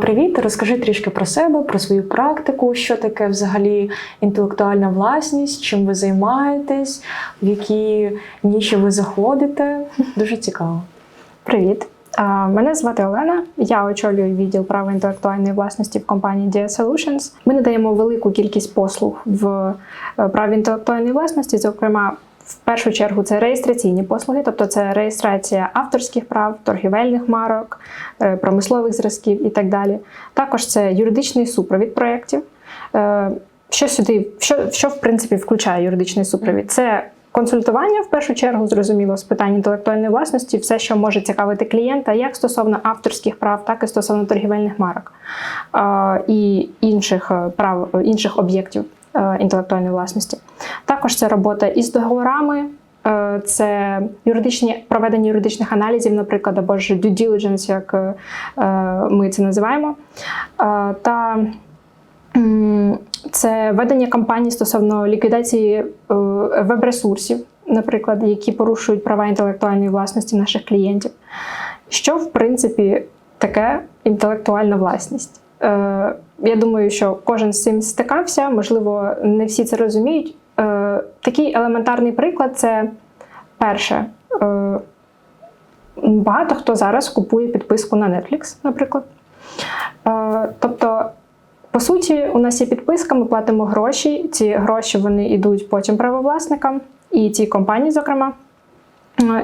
Привіт, розкажи трішки про себе, про свою практику, що таке взагалі інтелектуальна власність, чим ви займаєтесь, в які ніші ви заходите. Дуже цікаво. Привіт. Мене звати Олена. Я очолюю відділ права інтелектуальної власності в компанії Dia Solutions. Ми надаємо велику кількість послуг в е, праві інтелектуальної власності. Зокрема, в першу чергу це реєстраційні послуги, тобто це реєстрація авторських прав, торгівельних марок, е, промислових зразків і так далі. Також це юридичний супровід проєктів. Е, Що сюди, що, що в принципі включає юридичний супровід? Це консультування в першу чергу, зрозуміло, з питань інтелектуальної власності, все, що може цікавити клієнта, як стосовно авторських прав, так і стосовно торгівельних марок е, і інших прав інших об'єктів інтелектуальної власності. Також це робота із договорами. е, Це юридичні проведення юридичних аналізів, наприклад, або ж due diligence, як е, ми це називаємо. Е, Та це ведення кампаній стосовно ліквідації веб-ресурсів, наприклад, які порушують права інтелектуальної власності наших клієнтів. Що, в принципі, таке інтелектуальна власність? Я думаю, що кожен з цим стикався, можливо, не всі це розуміють. Е, Такий елементарний приклад це перше. е, Багато хто зараз купує підписку на Netflix, наприклад. Е, Тобто, по суті, у нас є підписка, ми платимо гроші. Ці гроші вони йдуть потім правовласникам і ті компанії, зокрема.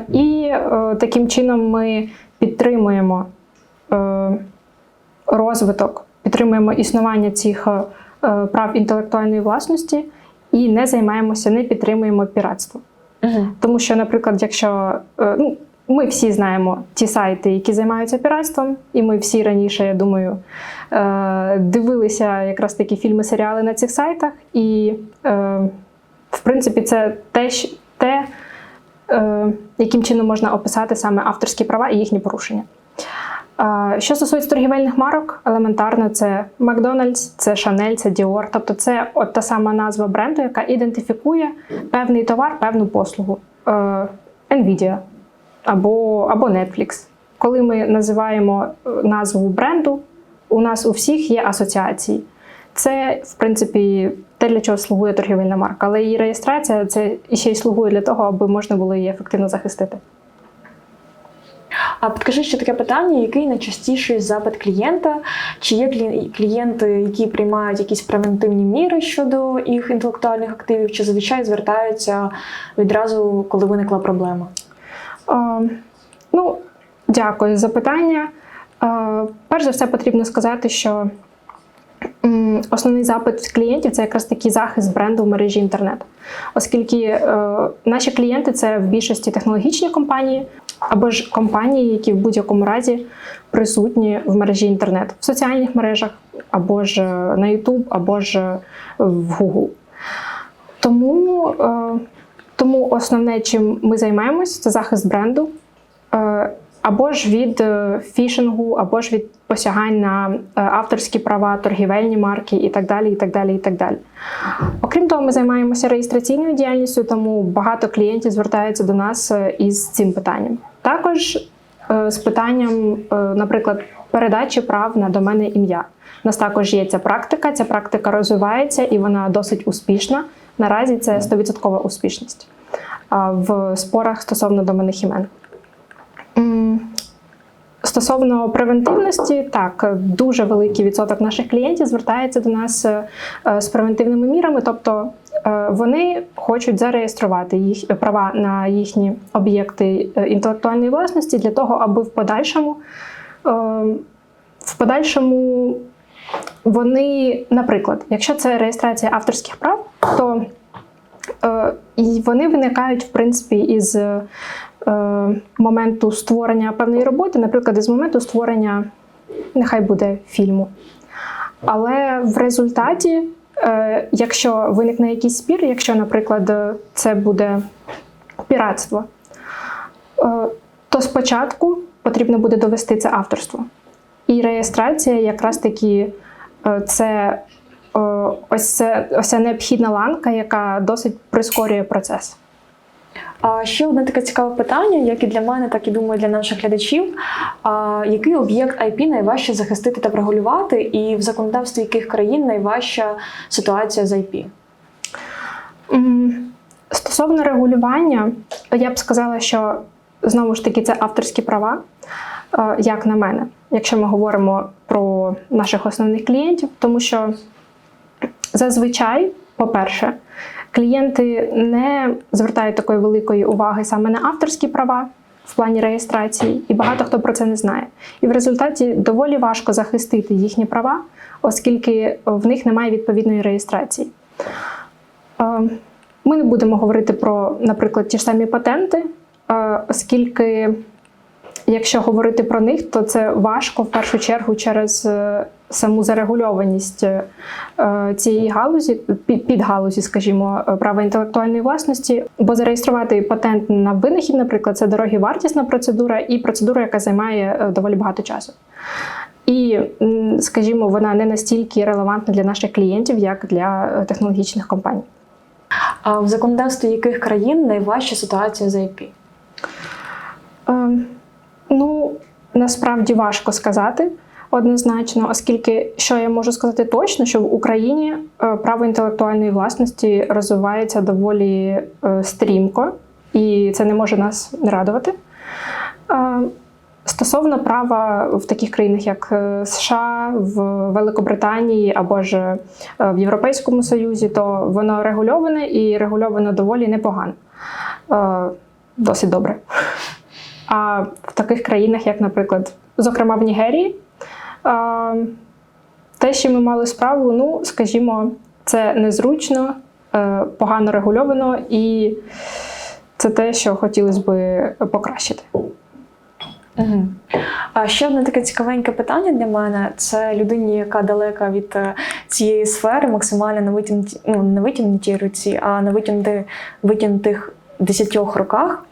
І таким чином ми підтримуємо розвиток, підтримуємо існування цих прав інтелектуальної власності і не займаємося, не підтримуємо піратство. Угу. Тому що, наприклад, якщо е, ну, ми всі знаємо ті сайти, які займаються піратством, і ми всі раніше, я думаю, е, дивилися якраз такі фільми, серіали на цих сайтах. І, е, в принципі, це те, те яким чином можна описати саме авторські права і їхні порушення. Що стосується торгівельних марок, елементарно це Макдональдс, це Шанель, це Dior. Тобто це от та сама назва бренду, яка ідентифікує певний товар, певну послугу. Е, Nvidia або, або Netflix. Коли ми називаємо е, назву бренду, у нас у всіх є асоціації. Це, в принципі, те, для чого слугує торгівельна марка. Але її реєстрація це ще й слугує для того, аби можна було її ефективно захистити. А підкажи ще таке питання: який найчастіший запит клієнта? Чи є клієнти, які приймають якісь превентивні міри щодо їх інтелектуальних активів, чи зазвичай звертаються відразу, коли виникла проблема? А, ну, дякую за питання. А, перш за все, потрібно сказати, що основний запит клієнтів це якраз такий захист бренду в мережі інтернет. Оскільки е, наші клієнти це в більшості технологічні компанії або ж компанії, які в будь-якому разі присутні в мережі інтернет, в соціальних мережах, або ж е, на YouTube, або ж е, в Google. Тому, е, тому основне, чим ми займаємось, це захист бренду. Е, або ж від е, фішингу, або ж від посягань на е, авторські права, торгівельні марки і так далі. і так далі, і так далі. Окрім того, ми займаємося реєстраційною діяльністю, тому багато клієнтів звертаються до нас е, із цим питанням. Також з питанням, наприклад, передачі прав на доменне ім'я. У нас також є ця практика. Ця практика розвивається і вона досить успішна. Наразі це 100% успішність в спорах стосовно доменних імен. Стосовно превентивності, так, дуже великий відсоток наших клієнтів звертається до нас е, е, з превентивними мірами, тобто е, вони хочуть зареєструвати їх права на їхні об'єкти е, інтелектуальної власності для того, аби в подальшому, е, в подальшому вони, наприклад, якщо це реєстрація авторських прав, то е, і вони виникають в принципі із е, моменту створення певної роботи, наприклад, із моменту створення, нехай буде фільму. Але в результаті, е, якщо виникне якийсь спір, якщо, наприклад, е, це буде піратство, е, то спочатку потрібно буде довести це авторство. І реєстрація якраз таки е, це е, ось це ось ця необхідна ланка, яка досить прискорює процес. А ще одне таке цікаве питання, як і для мене, так і думаю, для наших глядачів. А, який об'єкт IP найважче захистити та врегулювати, і в законодавстві яких країн найважча ситуація з IP? Стосовно регулювання, я б сказала, що знову ж таки це авторські права, е, як на мене, якщо ми говоримо про наших основних клієнтів, тому що зазвичай, по-перше, клієнти не звертають такої великої уваги саме на авторські права в плані реєстрації, і багато хто про це не знає. І в результаті доволі важко захистити їхні права, оскільки в них немає відповідної реєстрації. Е, Ми не будемо говорити про, наприклад, ті ж самі патенти, е, оскільки, якщо говорити про них, то це важко в першу чергу через е, саму зарегульованість е, цієї галузі, під- підгалузі, скажімо, е, права інтелектуальної власності. Бо зареєструвати патент на винахід, наприклад, це дороговартісна процедура і процедура, яка займає е, доволі багато часу. І, скажімо, вона не настільки релевантна для наших клієнтів, як для е, технологічних компаній. А в законодавстві яких країн найважча ситуація з IP? Ну, насправді важко сказати однозначно, оскільки що я можу сказати точно, що в Україні е, право інтелектуальної власності розвивається доволі е, стрімко, і це не може нас не радувати. Е, Стосовно права в таких країнах, як США, в Великобританії або ж в Європейському Союзі, то воно регульоване і регульовано доволі непогано. Досить добре. А в таких країнах, як, наприклад, зокрема в Нігерії, те, що ми мали справу, ну, скажімо, це незручно, е, погано регульовано, і це те, що хотілося би покращити. А ще одне таке цікавеньке питання для мене: це людині, яка далека від е, цієї сфери, максимально на витягнутій, ну, не витягнутій руці, а на витягнути, витягнутих десятьох руках.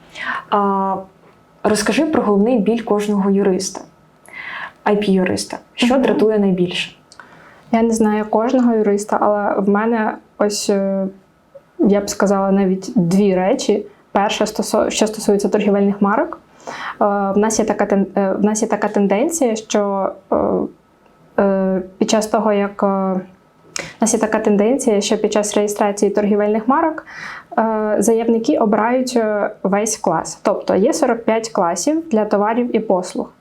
Розкажи про головний біль кожного юриста, IP-юриста. Що Мгм. дратує найбільше? Я не знаю кожного юриста, але в мене ось е, я б сказала навіть дві речі. Перше, що стосується торгівельних марок. Е, В нас є така е, в нас є така тенденція, що під час того, як в нас є така тенденція, що під час реєстрації торгівельних марок е, заявники обирають е, весь клас. Тобто є 45 класів для товарів і послуг.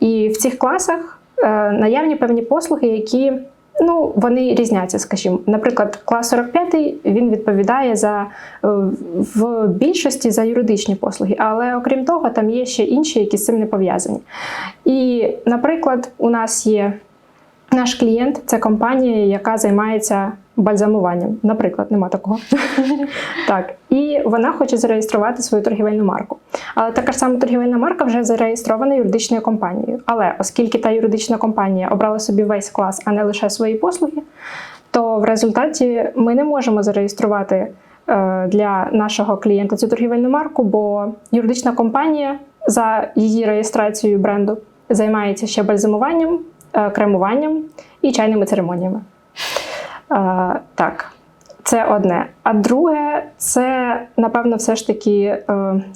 І в цих класах е, наявні певні послуги, які ну, вони різняться, скажімо. Наприклад, клас 45 він відповідає за в більшості за юридичні послуги, але окрім того, там є ще інші, які з цим не пов'язані. І, наприклад, у нас є наш клієнт, це компанія, яка займається бальзамуванням. Наприклад, нема такого. так. І вона хоче зареєструвати свою торгівельну марку. Але така ж сама торгівельна марка вже зареєстрована юридичною компанією. Але оскільки та юридична компанія обрала собі весь клас, а не лише свої послуги, то в результаті ми не можемо зареєструвати е, для нашого клієнта цю торгівельну марку, бо юридична компанія за її реєстрацією бренду займається ще бальзамуванням, кремуванням і чайними церемоніями. Е, Так, це одне. А друге, це напевно все ж таки е,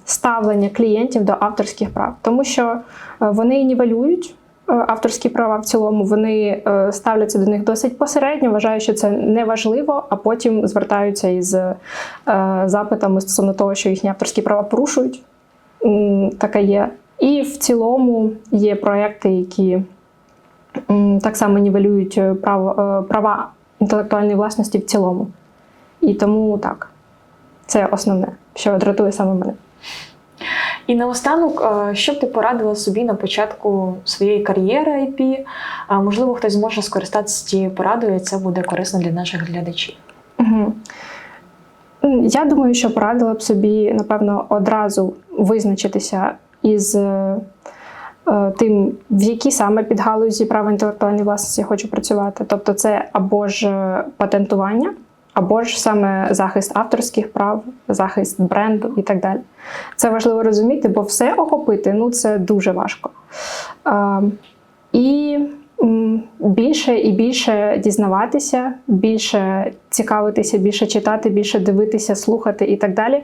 ставлення клієнтів до авторських прав, тому що е, вони нівелюють е, авторські права в цілому, вони е, ставляться до них досить посередньо, вважають, що це не важливо, а потім звертаються із е, запитами стосовно того, що їхні авторські права порушують. Таке є. І в цілому є проекти, які так само нівелюють е, право, е, права інтелектуальної власності в цілому. І тому так, це основне, що дратує саме мене. І наостанок, е, що б ти порадила собі на початку своєї кар'єри IP? Можливо, хтось зможе скористатися цією порадою, і це буде корисно для наших глядачів. Угу. Я думаю, що порадила б собі, напевно, одразу визначитися із тим, в якій саме підгалузі права інтелектуальної власності я хочу працювати. Тобто, це або ж е, патентування, або ж саме захист авторських прав, захист бренду і так далі. Це важливо розуміти, бо все охопити ну, це дуже важко. І м, більше і більше дізнаватися, більше цікавитися, більше читати, більше дивитися, слухати і так далі.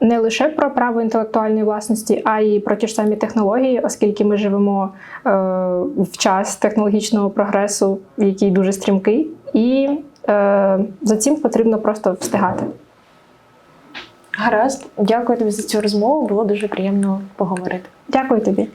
Не лише про право інтелектуальної власності, а й про ті ж самі технології, оскільки ми живемо е, в час технологічного прогресу, який дуже стрімкий, і е, за цим потрібно просто встигати. Гаразд, дякую тобі за цю розмову. Було дуже приємно поговорити. Дякую тобі.